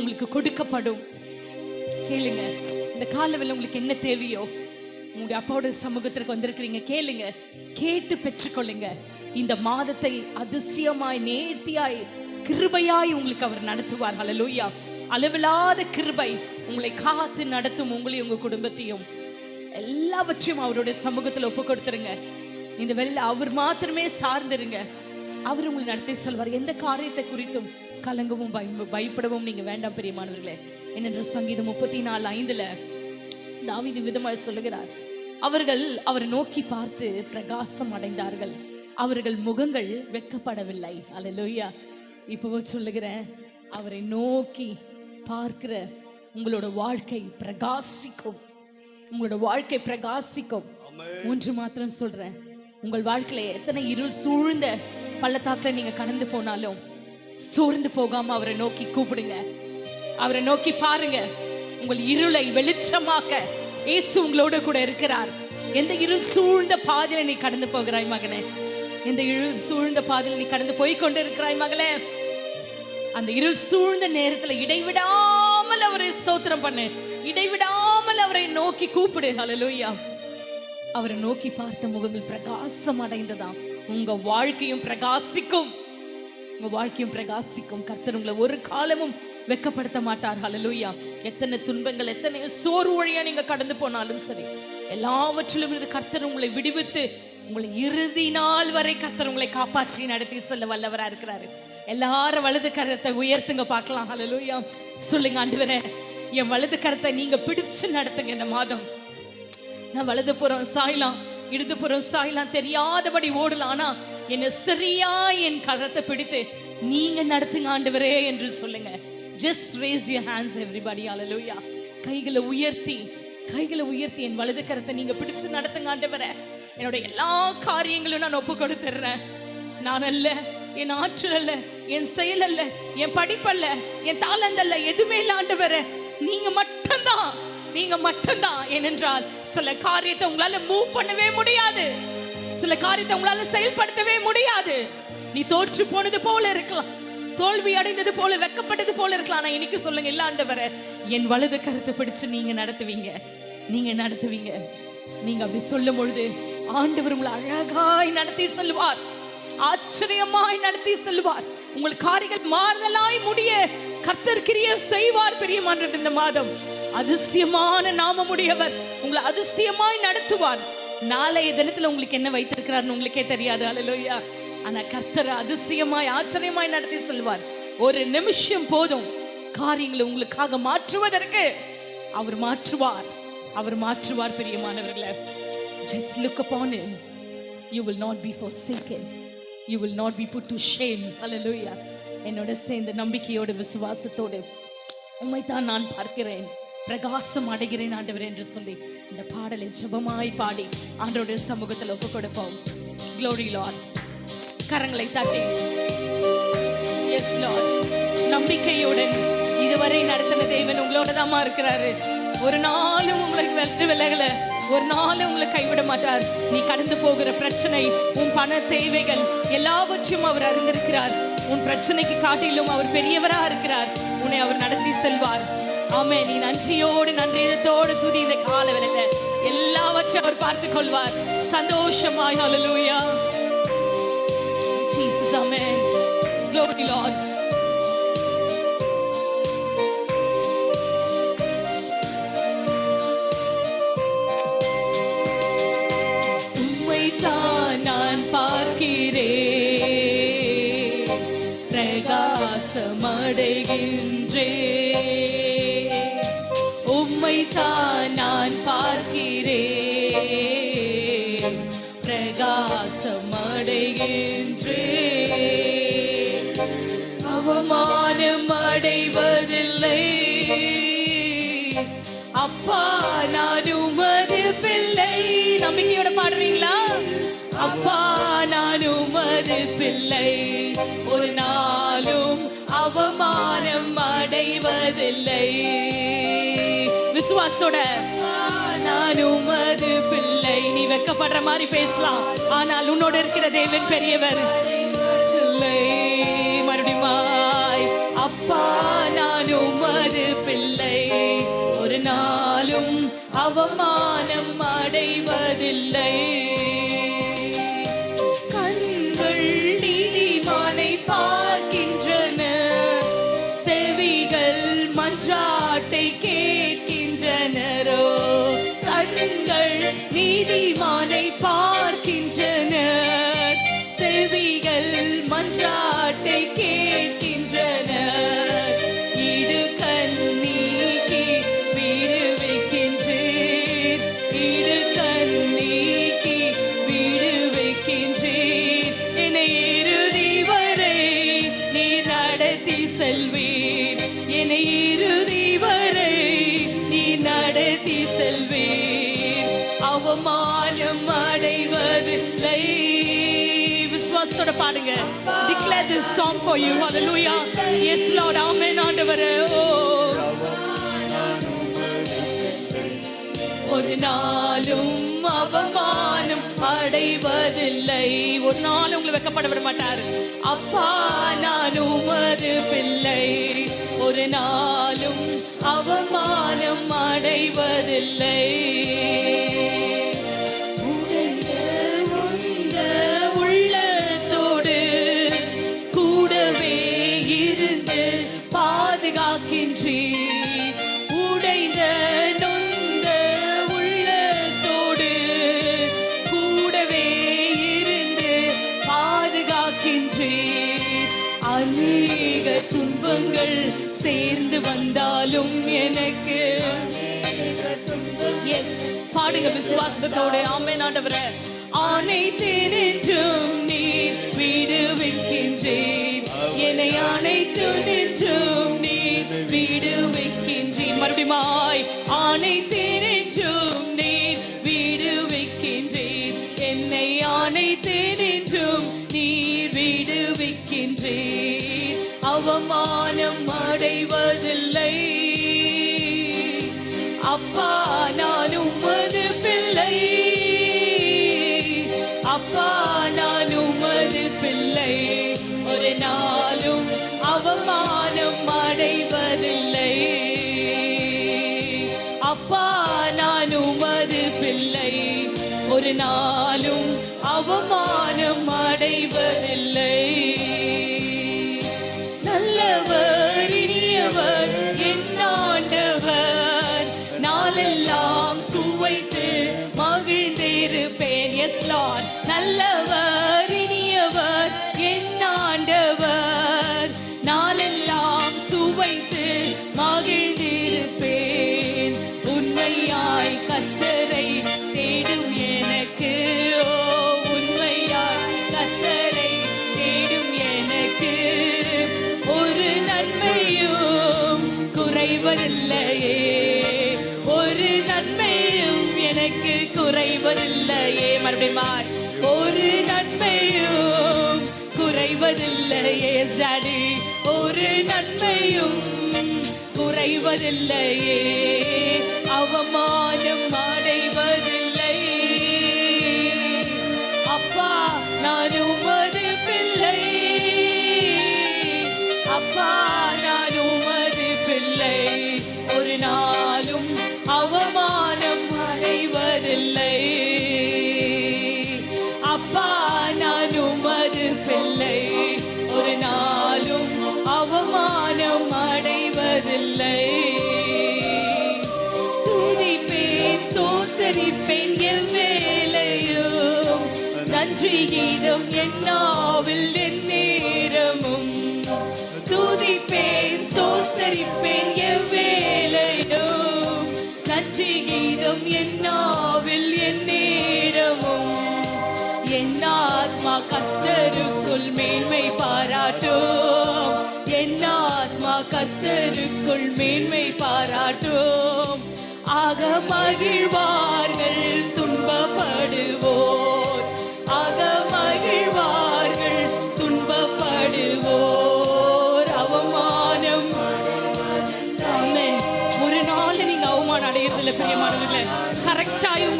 உங்களுக்கு கொடுக்கப்படும். கேளுங்க. இந்த காலவில் உங்களுக்கு என்ன தேவையோ உங்களுடைய அப்பாவோட சமூகத்திற்கு வந்திருக்கிறீங்க கேளுங்க. கேட்டு பெற்றுக்கொள்ளுங்க. இந்த மாதத்தை அதிசயமாய் நேர்த்தியாய் கிருபையாய் உங்களுக்கு அவர் நடத்துவார். ஹalleluya அளவில்லாத கிருபை உங்களை காத்து நடத்தும் உங்களையும் உங்க குடும்பத்தையும். எல்லாவற்றையும் அவருடைய சமூகத்தில் ஒப்பு கொடுத்துருங்க. இந்த வெளில அவர் மாத்திரமே சார்ந்திருங்க. அவர் உங்களை நடத்தி செல்வார். எந்த காரியத்தை குறித்தும் கலங்கவும் பய பயப்படவும் நீங்க வேண்டாம் பெரியமானவர்களே. என்னென்ற சங்கீதம் முப்பத்தி நாலு ஐந்துல தாவீது விதமாய் சொல்லுகிறார். அவர்கள் அவரை நோக்கி பார்த்து பிரகாசம் அடைந்தார்கள். அவர்கள் முகங்கள் வெட்கப்படவில்லை அல்லேலூயா. இப்போ சொல்லுகிறேன் அவரை நோக்கி பார்க்கிற உங்களோட வாழ்க்கை பிரகாசிக்கும். உங்களோட வாழ்க்கை பிரகாசிக்கும். ஒன்று மாத்திரம் சொல்றேன். உங்கள் வாழ்க்கையில எத்தனை இருள் சூழ்ந்த பள்ளத்தாக்குல நீங்க கடந்து போனாலும் சோர்ந்து போகாம அவரை நோக்கி கூப்பிடுங்க. அவரை நோக்கி பாருங்க. உங்கள் இருளை வெளிச்சமாக்க இயேசு உங்களோட கூட இருக்கிறார். எந்த இருள் சூழ்ந்த பாதையில நீ கடந்து போகிறாய் மகனே? எந்த இருள் சூழ்ந்த பாதையில நீ கடந்து போய் கொண்டு இருக்கிறாய் மகளே? அந்த இருள் சூழ்ந்த நேரத்துல இடைவிடாமல் அவரை சோத்திரம் பண்ணு. இடைவிடாமல் அவரை நோக்கி கூப்பிடு. ஹலலூயா அவரை நோக்கி பார்த்த முகங்கள் பிரகாசம் அடைந்ததாம். உங்க வாழ்க்கையும் பிரகாசிக்கும். உங்க வாழ்க்கையும் பிரகாசிக்கும். கர்த்தர் உங்களை ஒரு காலமும் வெட்கப்படுத்த மாட்டார். ஹலலூயா எத்தனை துன்பங்கள் எத்தனை சோறு வழியா நீங்க கடந்து போனாலும் சரி எல்லாவற்றிலும் இருந்து கர்த்தர் உங்களை விடுவித்து உங்களை இறுதி நாள் வரை கர்த்தர் உங்களை காப்பாற்றி நடத்தி செல்ல வல்லவரா இருக்கிறாரு. எல்லாரும் வலது கரத்தை உயர்த்துங்க பார்க்கலாம். ஹலலூயா சொல்லுங்க ஆண்டவரே என் வலது கரத்தை நீங்க பிடிச்சு நடத்துங்க இந்த மாதம். நான் வலது புறம் சாயலாம் இடது புறம் சாயலாம் தெரியாதபடி ஓடலாம். ஆனா என்ன சரியா என் கரத்தை பிடித்து நீங்க நடத்துங்க ஆண்டவரே என்று சொல்லுங்க. Just raise you hands everybody hallelujah கைகளை உயர்த்தி கைகளை உயர்த்தி என் வலது கரத்தை நீங்க பிடிச்சு நடத்துங்க ஆண்டவரே. என்னோட எல்லா காரியங்களும் நான் ஒப்பு கொடுத்துறேன் நான் அல்ல என் ஆற்றல் அல்ல என் செயல் அல்ல என் படிப்பல்ல என் தாளந்த அல்ல எதுவுமே இல்ல ஆண்டவரே. நீங்க மட்டும்தான் நீங்க மட்டும்தான். ஏனென்றால் சில காரியத்தை உங்களால மூவ் பண்ணவே முடியாது. சில காரியத்தை உங்களால செயல்படுத்தவே முடியாது. நீ தோற்று போனது போல இருக்கலாம். தோல்வி அடைந்தது போல வெக்கப்பட்டது போல இருக்கலாம். ஆனா இன்னைக்கு சொல்லுங்க இல்ல ஆண்டவர என் வலது கருத்தை பிடிச்சு நீங்க நடத்துவீங்க. நீங்க நடத்துவீங்க. நீங்க அப்படி சொல்லும் பொழுது ஆண்டவர் உங்களை அழகாய் நடத்தி சொல்லுவார். ஆச்சரியமாய் நடத்தி சொல்லுவார். உங்கள் காரியங்கள் மாறுதலாய் முடிய கர்த்தர் செய்வார் செய்வார் பெரியமான்றது இந்த மாதம். அதிசயமான நாமமுடையவர் உங்களை அதிசயமாய் நடத்துவார். நாளைய தினத்துல உங்களுக்கு என்ன வைத்திருக்கிறார்னு உங்களுக்கே தெரியாது. அலலோயா ஆனா கர்த்தர் அதிசயமாய் ஆச்சரியமாய் நடத்தி செல்வார் ஒரு நிமிஷம் போதும் காரியங்களை உங்களுக்காக மாற்றுவதற்கு அவர் மாற்றுவார். அவர் மாற்றுவார் பெரியமானவர்களே. Just look upon him. You will not be forsaken. You will not be put to shame. Hallelujah. என்னோட சேர்ந்த நம்பிக்கையோடு விசுவாசத்தோடு உம்மைத்தான் நான் பார்க்கிறேன். பிரகாசம் அடைகிறேன் ஆண்டவர் என்று சொல்லி இந்த பாடலை சுபமாய் பாடி ஆண்டவருடைய சமூகத்தில் ஒப்பு கொடுப்போம். க்ளோரி லார்ட் கரங்களை தட்டி. எஸ் லார்ட் நம்பிக்கையுடன் இதுவரை நடத்தின தேவன் உங்களோட தாமா இருக்கிறாரு. ஒரு நாளும் உங்களுக்கு வெற்றி விலகல. ஒரு நாளும் உங்களை கைவிட மாட்டார். நீ கடந்து போகிற பிரச்சனை உன் பண தேவைகள் எல்லாவற்றையும் அவர் அறிந்திருக்கிறார். உன் பிரச்சனைக்கு காட்டிலும் அவர் பெரியவராக இருக்கிறார். உன்னை அவர் நடத்தி செல்வார். ஆமே நீ நன்றியோடு நன்றியத்தோடு துதி இந்த கால வேலையில எல்லாவற்றையும் அவர் பார்த்து கொள்வார். சந்தோஷமாய் ஹalleluya Jesus amen glory lord பிரகாசமடைகின்றேன் ஆச்சரியப்படுற மாதிரி பேசலாம். ஆனால் உன்னோட இருக்கிற தேவன் பெரியவர். மறுபடியுமாய் அப்பா நான் உமது பிள்ளை. ஒரு நாளும் அவமானம் அடைவதில்லை. Declare this song for you hallelujah yes lord amen ஆண்டவரே ஓ ஒரு நாளும் அவமானம் அடைவதில்லை. ஒரு நாளும் உங்களை வெக்கப்பட laying.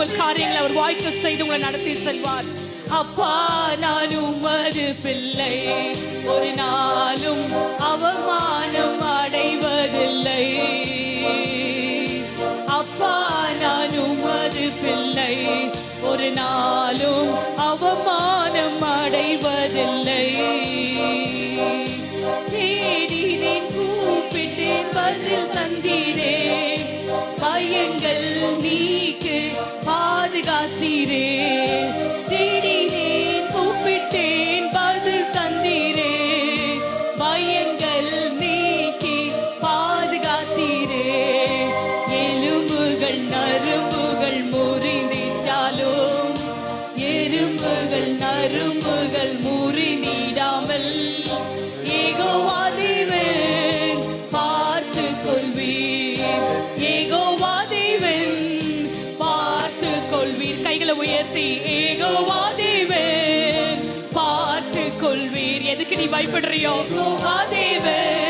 உங்கள் காரியங்களை அவர் வாய்க்க செய்து உங்களை நடத்தி செல்வார். அப்பா நான் உமது பிள்ளை. ஒரு நாளும் அவமானம் அடைவதில்லை. பயப்படுறியோ தேவன்.